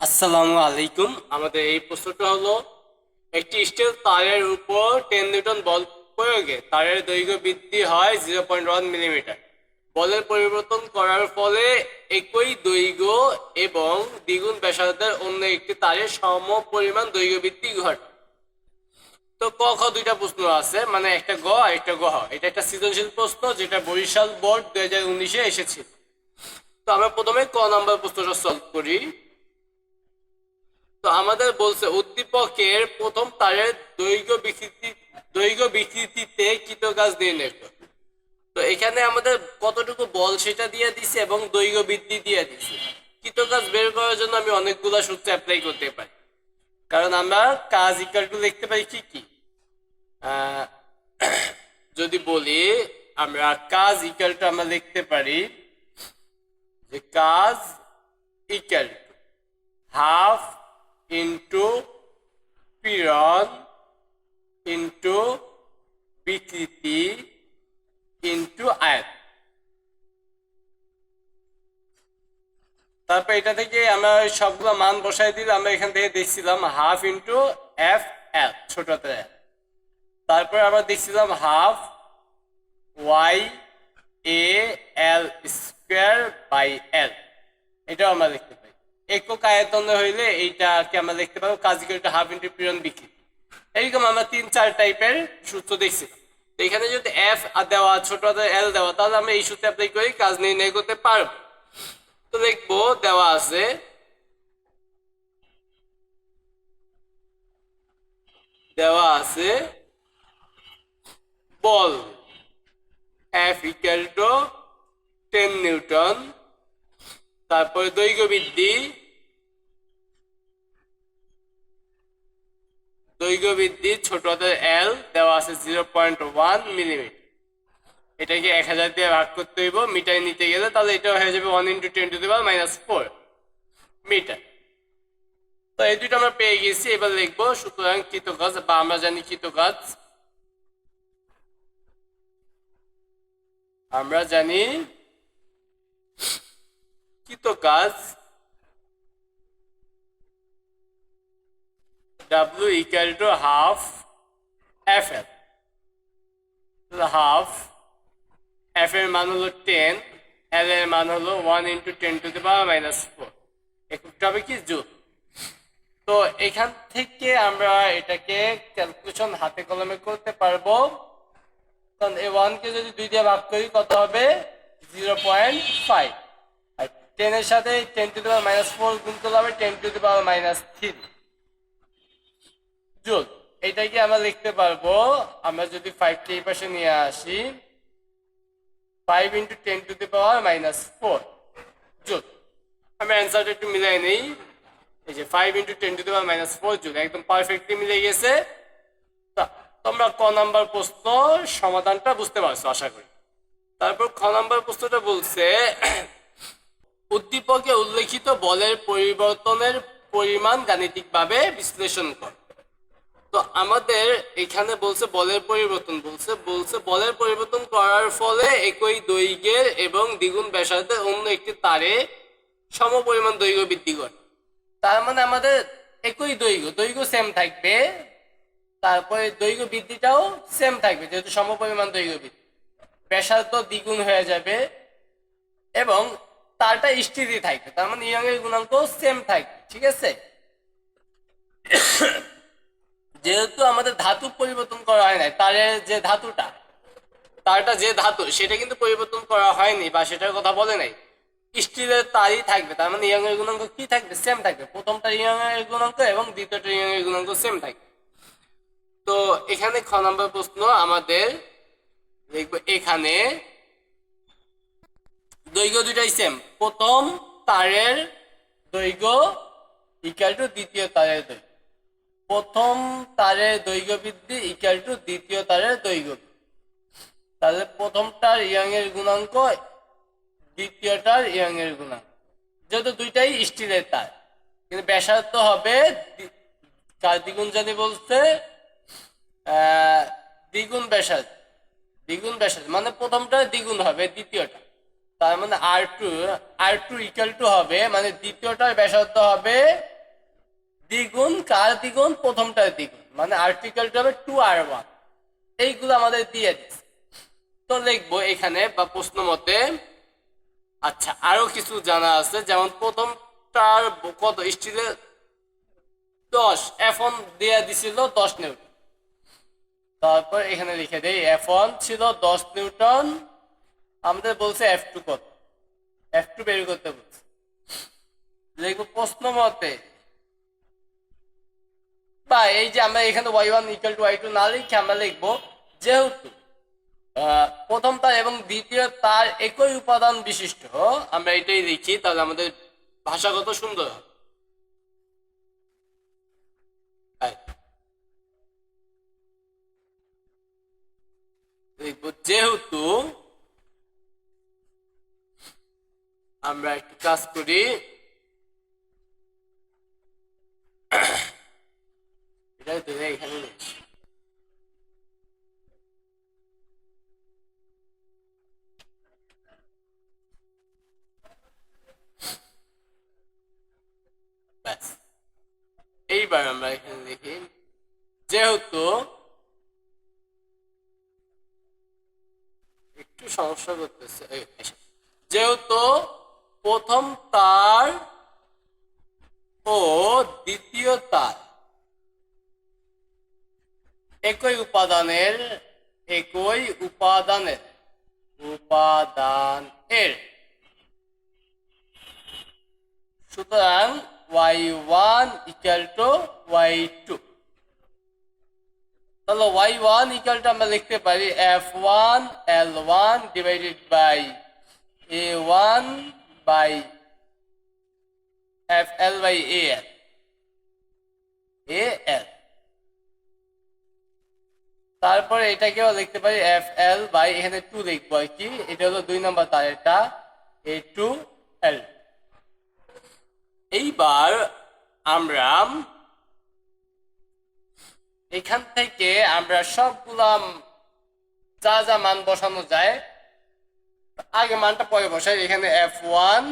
আসসালামু আলাইকুম। আমাদের এই প্রশ্নটা হলো, একটি স্টিল তারের উপর টেন নিউটন বল প্রয়োগে তারের দৈর্ঘ্য বৃদ্ধি হয় জিরো পয়েন্ট ওয়ান মিলিমিটার। বলের পরিবর্তন করার ফলে একই দৈর্ঘ্য এবং দ্বিগুণ ব্যাসার্ধের অন্য একটি তারের সম পরিমাণ দৈর্ঘ্য বৃদ্ধি ঘটে। তো ক, খ দুইটা প্রশ্ন আছে মানে একটা গ আর একটা গহ এটা একটা সৃজনশীল প্রশ্ন যেটা বরিশাল বোর্ড দুই হাজার উনিশে এসেছিল। তো আমরা প্রথমে ক নাম্বার প্রশ্নটা সলভ করি। তো আমাদের বলছে, উদ্দীপকের প্রথম তারের দৈর্ঘ্য বিকৃতি দৈর্ঘ্য বিকৃতিতে কৃতকাজ নির্ণয় করো। তো এখানে আমাদের কতটুকু বল সেটা দিয়ে দিছে এবং দৈর্ঘ্য বৃদ্ধি দিয়ে দিছে। কৃতকাজ বের করার জন্য আমি অনেকগুলা সূত্র অ্যাপ্লাই করতে পারি। কারণ আমরা কাজ ইকাল টু লিখতে পারি কি কি? যদি বলি, আমরা কাজ ইকাল টু আমরা লিখতে পারি যে কাজ ইকাল হাফ ইন্টু পীড়ন ইন্টু বিকৃতি ইন্টু আয়াত তারপর এটা থেকে আমরা সবগুলো মান বসাই দিলে আমরা এখান থেকে দেখছিলাম হাফ ইন্টু এফ এল ছোটতে। তারপরে আমরা দেখছিলাম half Y A L square by L এটাও আমরা লিখতে পারি একক আয়তনে হইলে এইটাকে আমরা লিখতে পারব কাজিকলটা হাফ ইন্টু পিরন বিক্রি। এইরকম আমরা তিন, চার টাইপের সূত্র দেখছি। এখানে যদি এফ দেওয়া, ছোট এল দেওয়া, তাহলে আমরা এই সূত্রে অ্যাপ্লাই করে, কাজ নির্ণয় করতে পারব। তো দেখব, দেওয়া আছে দেওয়া আছে বল। F equal to ten newton তারপরে দৈর্ঘ্য বৃদ্ধি। দৈর্ঘ্য বৃদ্ধি ছোট হাতের এল দেওয়া আছে জিরো পয়েন্ট ওয়ান মিলিমিটার এটাকে এক হাজার দিয়ে ভাগ করতে হইব, মিটার নিতে গেলে তাহলে এটা হয়ে যাবে one into ten to the minus four metre তো এই দুটো আমরা পেয়ে গেছি, এবার লিখব সুতরাং কৃতকাজ বা আমরা জানি কৃতকাজ। আমরা জানি কৃতকাজ W equal to half FL half F এর মান হলো টেন এল এর মান হলো one into ten to the power minus four এককটা হবে কি? জুল. তো এখান থেকে আমরা এটাকে ক্যালকুলেশন হাতে কলমে করতে পারব। কারণ এই ওয়ানকে যদি দুই দিয়ে ভাগ করি, কত হবে? জিরো পয়েন্ট ফাইভ টেনের সাথে ten to the power minus four গুণ করলে হবে ten to the power minus three joule এইটাকে আমরা লিখতে পারব? আমরা যদি ফাইভকে এই পাশে নিয়ে আসি five into ten to the power minus four joule, আমি অ্যান্সারটা একটু মিলাই নেই। এই যে five into ten to the power minus four joule, একদম পারফেক্টলি মিলে গেছে। তোমরা ক নাম্বার প্রশ্ন সমাধানটা বুঝতে পারছ, আশা করি। তারপর খ নাম্বার প্রশ্নটা বলছে উদ্দীপকে উল্লেখিত বলের পরিবর্তনের পরিমাণ গাণিতিকভাবে বিশ্লেষণ কর। তো আমাদের এখানে বলছে বলের পরিবর্তন, বলছে বলছে বলের পরিবর্তন করার ফলে একই দৈর্ঘ্যের এবং দ্বিগুণ ব্যাসার্ধের অন্য একটি তারে সম পরিমাণ দৈর্ঘ্য বৃদ্ধি করে। তার মানে আমাদের একই দৈর্ঘ্য দৈর্ঘ্য সেম থাকবে, তারপরে দৈর্ঘ্য বৃদ্ধিটাও সেম থাকবে যেহেতু সম পরিমাণ দৈর্ঘ্য বৃদ্ধি। ব্যাসার্ধ দ্বিগুণ হয়ে যাবে এবং তারটা স্থিতি থাকবে। তার মানে ইয়ং এর গুণাঙ্ক সেম থাকবে, ঠিক আছে? যেহেতু আমাদের ধাতু পরিবর্তন করা হয় নাই তারের যে ধাতুটা, তারটা যে ধাতু, সেটা কিন্তু পরিবর্তন করা হয়নি বা সেটার কথা বলে নাই। স্টিলের তারই থাকবে, তার মানে ইয়ং এর গুণাঙ্ক কি থাকবে? সেম থাকবে। প্রথমটা ইয়ং এর গুণাঙ্ক এবং দ্বিতীয়টা ইয়ং এর গুণাঙ্ক সেম থাকবে। তো এখানে খ নম্বর প্রশ্ন আমাদের, দেখব এখানে দৈর্ঘ্য দুইটাই সেম প্রথম তারের দৈর্ঘ্য ইকাল টু দ্বিতীয় তারের দৈর্ঘ্য প্রথম তারের দৈর্ঘ্য বৃদ্ধি, ইকাল টু দ্বিতীয় তারের দৈর্ঘ্য। তাহলে প্রথমটার ইয়ং এর গুণাঙ্ক দ্বিতীয়টার ইয়ং এর গুণাঙ্ক যেহেতু দুইটাই স্টিলের তার কিন্তু ব্যাসার্ধ হবে কার দ্বিগুণ জানি বলছে দ্বিগুণ ব্যাসার্ধ দ্বিগুণ ব্যাসার্ধ মানে প্রথমটা দ্বিগুণ হবে, দ্বিতীয়টা। তার মানে R two R two equal to হবে মানে দ্বিতীয়টার ব্যাসার্ধ হবে দ্বিগুণ, কার দ্বিগুণ? প্রথমটার দ্বিগুণ। মানে আর্টিকেলটা হবে টু আর ওয়ান এইগুলো আমাদের দিয়ে দিচ্ছে তো লিখব এখানে বা প্রশ্ন মতে। আচ্ছা আরও কিছু জানা আছে, যেমন প্রথমটার কত স্টিলের দশ। এখন দেয়া দিছিল দশ নিউটন। তারপর এখানে লিখে এফ ওয়ান ছিল দশ নিউটন। আমাদের বলছে এফ টু কত এফ টু বের করতে বলছে। লিখব প্রশ্ন মতে, বা এই যে আমরা এখানে Y one equal to Y two না লিখে আমরা লিখব যেহেতু প্রথম তার এবং দ্বিতীয় তার একই উপাদান বিশিষ্ট, আমরা এটাই লিখি, তাহলে আমাদের ভাষাগত সুন্দর যেহেতু আমরা একটু কাজ করি এইবার আমরা এখানে দেখি যেহেতু একটু সমস্যা করতেছে। যেহেতু প্রথম তার ও দ্বিতীয় তার। একই উপাদানের একই উপাদানের উপাদান এর সুতরাং Y one equal to Y two. তাহলে ওয়াই ওয়ান ইকুয়াল টু আমরা লিখতে পারি F one, L one divided by A one L by A L A L তারপরে এটাকেও লিখতে পারি এফ এল বাই এখানে টু লিখব আর কি। এটা হলো দুই নম্বর তার এটা এ টু এল এইবার আমরা এখান থেকে আমরা সবগুলা যা যা মান বসানো যায় আগে মানটা পরে বসাই এখানে এফ ওয়ান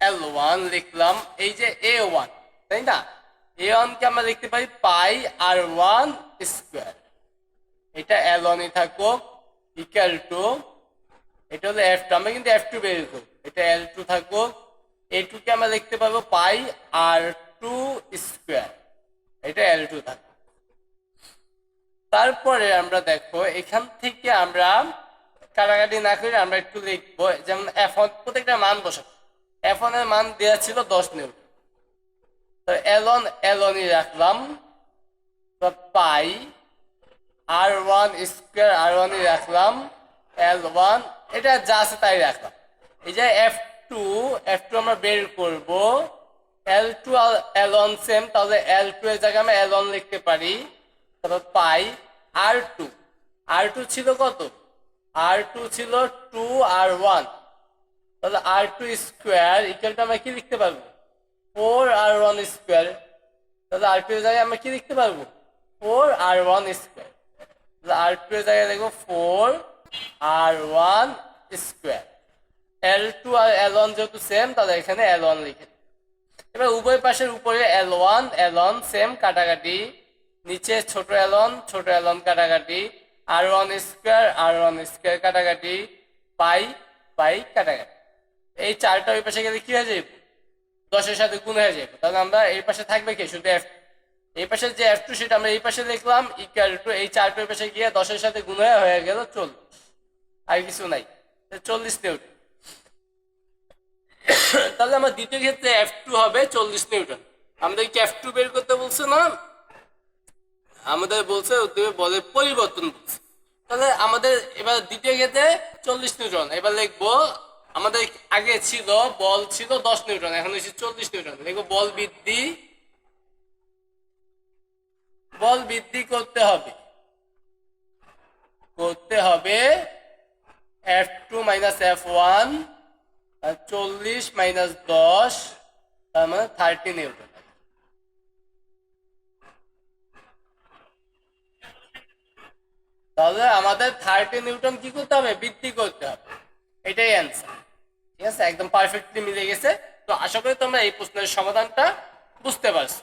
এল ওয়ান লিখলাম, এই যে এ ওয়ান তাই না? এ ওয়ানকে আমরা লিখতে পারি পাই আর ওয়ান স্কোয়ার এটা এল ওয়ানই থাকুক ইকুয়াল টু এটা হলো এফ টু আমরা কিন্তু এফ টু বের করব। এটা এল টু থাকুক এ টু কে আমরা লিখতে পারব পাই আর টু স্কোয়ার এটা এল টু থাকুক। তারপরে আমরা দেখো, এখান থেকে আমরা কাটাকাটি না করে আমরা একটু লিখব যেমন এফ প্রত্যেকটা মান বসাবো। এফ এর মান দেওয়া ছিল দশ নিউটন তো এলন এলনই রাখলাম। তো পাই আর ওয়ান স্কোয়ার আর ওয়ানই রাখলাম। এল ওয়ান এটা যা আছে তাই রাখলাম। এই যে এফ টু এফ টু আমরা বের করব। L two L one same তাহলে এল টু এর জায়গায় আমরা এল ওয়ান লিখতে পারি। তারপর পাই আর টু আর টু ছিল কত? আর টু ছিল টু আর ওয়ান তাহলে আর টু স্কোয়ার ইকুয়ালটা আমরা কি লিখতে পারব? ফোর আর ওয়ান স্কোয়ার তাহলে আর টু এর জায়গায় আমরা কি লিখতে পারব? ফোর আর ওয়ান স্কোয়ার তাহলে আর টু এর জায়গায় দেখব four R one square L two আর এল ওয়ান যেহেতু সেম তাহলে এখানে এল ওয়ান লিখে এবার উভয় পাশের উপরে L one L one same কাটাকাটি। নিচে ছোট এল ওয়ান ছোট এল ওয়ান কাটাকাটি। R one square R one square কাটাকাটি পাই পাই কাটাকাটি। এই চারটা ওই পাশে গেলে কি হয়ে যাবে দশের সাথে গুণ হয়ে যাবে তাহলে আমরা এই পাশে থাকবে কি? শুধু এফ এই পাশে যে এফ টু সেটা আমরা এই পাশে লিখলাম ইকুয়াল টু এই চারটা ওই পাশে গিয়ে দশের সাথে গুণ হয়ে হয়ে গেল চল্লিশ। আর কিছু নাই। চল্লিশ নিউটন। তাহলে আমার দ্বিতীয় ক্ষেত্রে এফ টু হবে চল্লিশ নিউটন। আমাদের কি এফ টু বের করতে বলছে না? আমাদের বলছে বলের পরিবর্তন বলছে। তাহলে আমাদের এবার দ্বিতীয় গেতে চল্লিশ নিউটন এবার লিখব, আমাদের আগে ছিল বল ছিল দশ নিউটন এখন হচ্ছে চল্লিশ নিউটন লিখব, বল বৃদ্ধি বল বৃদ্ধি করতে হবে। করতে হবে F two minus F one চল্লিশ মাইনাস দশ, তার মানে থার্টি নিউটন তাহলে আমাদের থার্টি নিউটন কি করতে হবে? বৃদ্ধি করতে হবে। এটাই অ্যান্সার ঠিক আছে? একদম পারফেক্টলি মিলে গেছে। তো আশা করি তোমরা এই প্রশ্নের সমাধানটা বুঝতে পারছ।